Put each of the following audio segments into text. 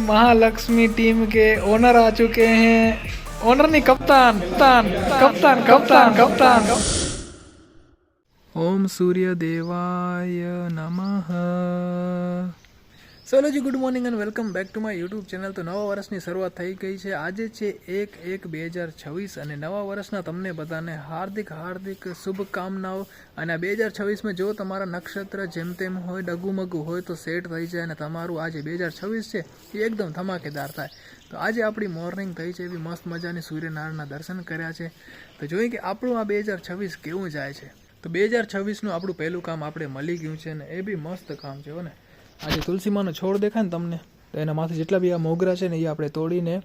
Mahalakshmi team के owner आ चुके हैं। ओनर नहीं कप्तान कप्तान कप्तान कप्तान कप्तान। ओम सूर्य देवाय नमः। ચલો જી good morning and welcome back to my YouTube channel તો નવા વર્ષની શરૂઆત થઈ ગઈ છે. આજે છે એક એક બે હજાર છવ્વીસ અને નવા વર્ષના તમને બધાને હાર્દિક હાર્દિક શુભકામનાઓ. અને બે હજાર છવ્વીસમાં જો તમારા નક્ષત્ર જેમ તેમ હોય, ડગુમગુ હોય, તો સેટ થઈ જાય અને તમારું આજે બે હજાર છવ્વીસ છે એ એકદમ ધમાકેદાર થાય. તો આજે આપણી મોર્નિંગ થઈ છે એવી મસ્ત મજાની સૂર્યનારાયણના દર્શન કર્યા છે. તો જોઈએ કે આપણું આ બે હજાર છવ્વીસ કેવું જાય છે. તો બે હજાર છવ્વીસનું આપણું પહેલું કામ આપણે મળી ગયું છે ને એ બી મસ્ત કામ છે હો ને આજે તુલસીમાનો છોડ દેખાય ને તમને તો એના માથે જેટલા બી આ મોગરા છે ને એ આપણે તોડીને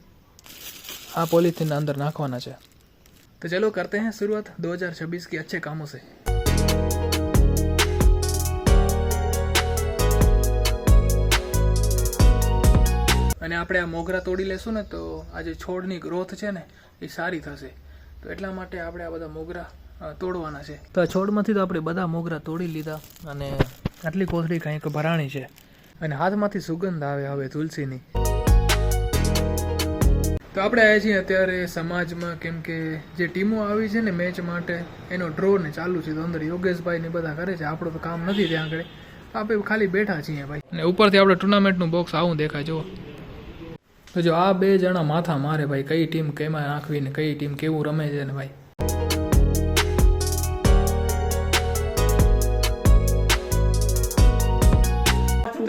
આ પોલિથીનના અંદર નાખવાના છે તો ચલો કરતે हैं शुरुआत 2026 के अच्छे कामों से અને આપણે આ મોગરા તોડી લેશું ને તો આ જે છોડની ગ્રોથ છે ને એ સારી થશે તો એટલા માટે આપણે આ બધા મોગરા અ, તોડવાના છે તો આ છોડમાંથી તો આપણે બધા મોગરા તોડી લીધા અને આટલી કોથળી કંઈક ભરાણી છે અને હાથમાંથી સુગંધ આવે હવે તુલસીની. તો આપણે આવ્યા છીએ અત્યારે સમાજમાં, કેમ કે જે ટીમો આવી છે ને મેચ માટે, એનો ડ્રો ને ચાલુ છે. તો અંદર યોગેશભાઈ ને બધા કરે છે. આપણું તો કામ નથી ત્યાં આગળ. આપણે ખાલી બેઠા છીએ ભાઈ. અને ઉપરથી આપણે ટુર્નામેન્ટનું બોક્સ આવું દેખાય, જુઓ. તો જો આ બે જણા માથા મારે ભાઈ, કઈ ટીમ કેમાં નાખવી ને કઈ ટીમ કેવું રમે છે ને ભાઈ.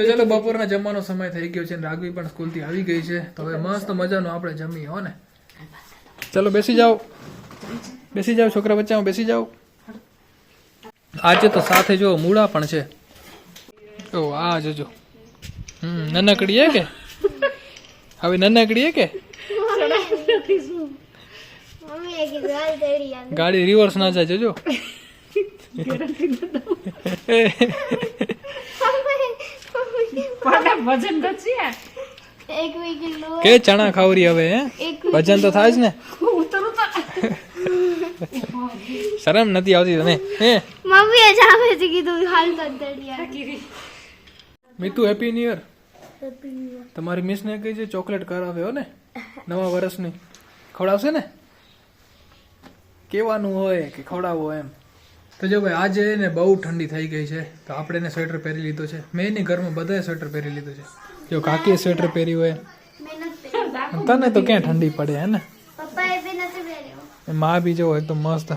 તો ચલો બપોરના જમવાનો સમય થઈ ગયો છે અને રાઘવી પણ સ્કૂલથી આવી ગઈ છે. તો હવે મસ્ત મજાનું આપણે જમીએ હો ને? ચલો બેસી જાઓ. બેસી જાઓ છોકરા બચ્ચાઓ બેસી જાઓ. આજે તો સાથે જો મૂળા પણ છે. ઓ આ જોજો હમ નાનકડી હે કે? હવે નાનકડી હે કે? ગાડી રિવર્સ ના જાય જોજો વજન ઘટશે એક કિલો કે ચણા ખાવરી હવે હે? વજન તો થાય જ ને? ઉતરું તો. શરમ નથી આવતી તને હે? મમ્મીએ જામેથી કીધું હાલ તો તેડી મીતુ હેપી ન્યુ યર તમારી મિસ ને કહી છે ચોકલેટ કરાવ્યો ને? નવા વર્ષની. ખવડાવશે ને? કેવાનું હોય કે ખવડાવો એમ. તો જો ભાઈ આજે ને બહુ ઠંડી થઈ ગઈ છે તો આપણે એને સ્વેટર પહેરી લીધો છે. મેં એની ઘરમાં બધાએ સ્વેટર પહેરી લીધું છે. જો કાકીએ સ્વેટર પહેર્યું હોય તને તો ક્યાં ઠંડી પડે હે ને? મા બી જો એકદમ મસ્ત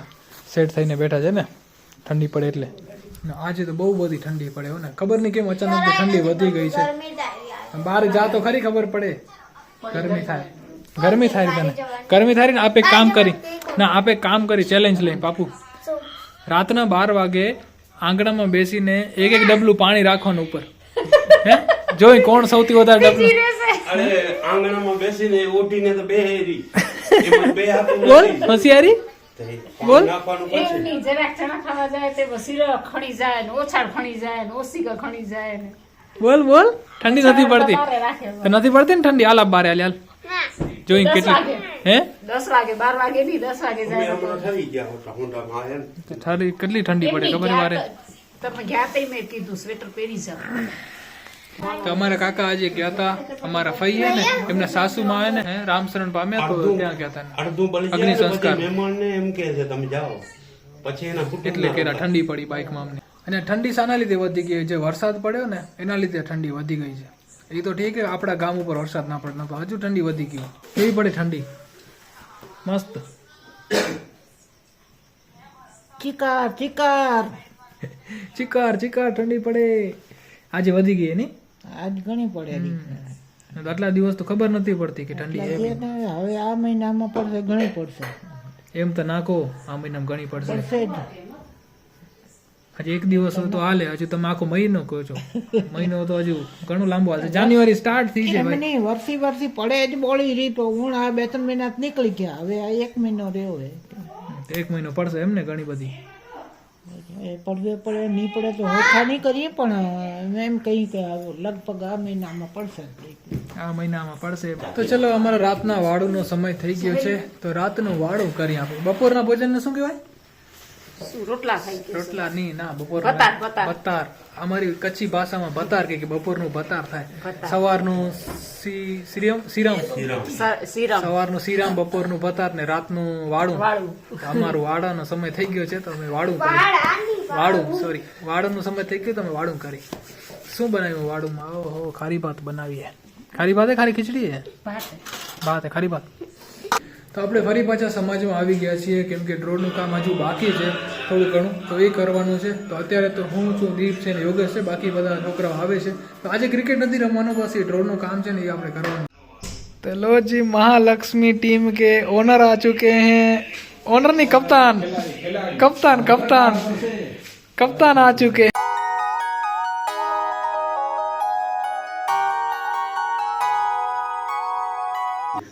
સેટ થઈને બેઠા છે ને ઠંડી પડે એટલે. આજે તો બહુ બધી ઠંડી પડે હો ને. ખબર નહીં કેમ અચાનક ઠંડી વધી ગઈ છે. બહાર જા તો ખરી ખબર પડે. ગરમી થાય. ગરમી થાય તને. ગરમી થાય ને આપે કામ કરી. ના આપે કામ કરી ચેલેન્જ લઈ પાપુ સો રાતના બાર વાગે આંગણામાં બેસીને એક એક ડબલું પાણી રાખવાનું ઉપર. હે? જોઈ કોણ સૌથી વધારે ડબલું? અરે આંગણામાં બેસીને ઓટીને તો બે હેરી. બે બોલ નથી. હોશિયારી બોલ. નાખવાનું નહીં જરાક ચણા ખાવા જાય તે વસીરો ખણી જાય ને ઓછાળ ખણી જાય ને ઓસીકા ખણી જાય ને. બોલ બોલ. ઠંડી નથી પડતી. બારે રાખે તો નથી પડતી ને ઠંડી? હાલ આ બારે હાલ. જોઈ કેટલી હે? 10 વાગે 12 વાગે ની 10 વાગે જાય ઠરી ગયા હોતા હોન્ડામાં માં ને. તો ઠરી કેટલી ઠંડી પડે ખબર મારે? તમે ગયા તઈ મેં કીધું સ્વેટર પહેરી જાઓ. તો અમારા કાકા આજે ગયા હતા અમારા ફઈ હે ને એમના સાસુમાં હે ને હે, રામશરણ પામ્યા તો ત્યાં ગયા હતા અડધું બળી અગ્નિ સંસ્કાર. પછી મહેમાનને એમ કહે છે તમે જાઓ. પછી એના એટલે કેરા ઠંડી પડી બાઇકમાં અમને. અને ઠંડી શાના લીધે વધી ગઈ જે વરસાદ પડ્યો ને એના લીધે ઠંડી વધી ગઈ છે. એ તો ઠીક આપણા ગામ ઉપર વરસાદ ના પડે તો હજુ ઠંડી વધી ગઈ. કેવી પડે ઠંડી. મસ્ત. ચિકાર ચિકાર. ચિકાર ચિકાર ઠંડી પડે. આજે વધી ગઈ એની? આજ ઘણી પડે આટલા દિવસ તો ખબર નથી પડતી કે ઠંડી હવે આ મહિનામાં પડશે ઘણી પડશે. એમ તો નાખો આ મહિનામાં ઘણી પડશે. હજી એક દિવસ તો હાલે. હજુ તમે આખો મહિનો કહો છો. મહિનો તો હજુ ઘણું લાંબુ હાલશે જાન્યુઆરી સ્ટાર્ટ થઈ છે એમ નહીં વરસી વરસી પડે જ બોળી રહી તો હું આ બે ત્રણ મહિના નીકળી ગયા. હવે આ એક મહિનો રહ્યો હે. એક મહિનો પડશે એમ ને ઘણી બધી. એ પડવે પડે નહીં પડે તો હોખા નહીં કરીએ પણ એમ કહી કે લગભગ આ મહિનામાં પડશે. આ મહિનામાં પડશે. તો ચલો અમારો રાતના વાળુનો સમય થઈ ગયો છે. તો રાતનું વાળું કરી આપણે. બપોરના ભોજનને શું કહેવાય? રોટલા ખાઈ કે રોટલા ની ના બપોર બતાર અમારી કચ્છી ભાષામાં બતાર કે બપોરનું બતાર થાય. સવારનું સિરમ. સિરમ. સીરમ. સવારનું સિરામ બપોરનું ભતાર ને રાતનું વાળું અમારું વાડાનો સમય થઈ ગયો છે તો અમે વાળું કરી. વાળું સોરી વાળુંનો સમય થઈ ગયો તો અમે વાળું કરી. શું બનાવ્યું વાળુંમાં ઓહો ખારી ભાત બનાવીએ. ખારી ભાત હે ખારી ખીચડી હે? ભાત ભાત હે ખારી ભાત. તો આપણે ફરી પાછા સમાજમાં આવી ગયા છીએ, કેમ કે ડ્રોનનું કામ હજુ બાકી છે, થોડું ઘણું. તો એ કરવાનું છે. તો અત્યારે તો હું છું, દીપ છે ને યોગેશ છે, બાકી બધા છોકરાઓ આવે છે. તો આજે ક્રિકેટ નથી રમવાનું પછી એ ડ્રોનનું કામ છે ને એ આપણે કરવાનું. તો લો જી, મહાલક્ષ્મી ટીમ કે ઓનર આ ચૂકે હે. ઓનર નહીં કપ્તાન કપ્તાન કપ્તાન. કપ્તાન આ ચૂકે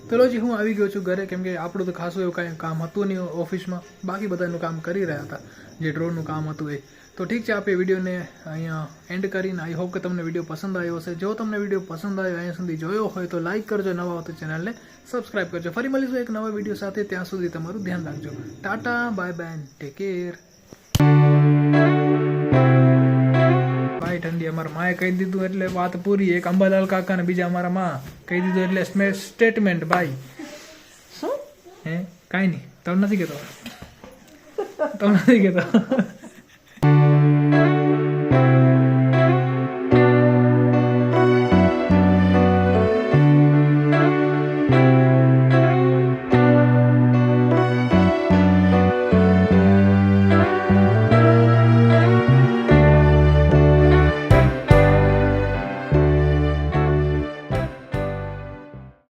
ચલો જી, હું આવી ગયો છું ઘરે કેમ કે આપણું તો ખાસું એવું કાંઈ કામ હતું નહીં ઓફિસમાં. બાકી બધાનું કામ કરી રહ્યા હતા. જે ડ્રોનનું કામ હતું એ. તો ઠીક છે આપણે વિડીયોને અહીંયા એન્ડ કરીને આઈ હોપ કે તમને વીડિયો પસંદ આવ્યો હશે. જો તમને વીડિયો પસંદ આવ્યો, અહીંયા સુધી જોયો હોય તો લાઈક કરજો, નવા હોય તો ચેનલને સબસ્ક્રાઈબ કરજો. ફરી મળીશું એક નવા વીડિયો સાથે. ત્યાં સુધી તમારું ધ્યાન રાખજો. Tata bye bye take care ભાઈ અમારા માએ કહી દીધું એટલે વાત પૂરી. એક અંબાલાલ કાકા ને બીજા અમારા માં કહી દીધું એટલે સ્ટેટમેન્ટ ભાઈ. હે? કાંઈ નહીં. તમને નથી કહેતો. તમને નથી કહેતો.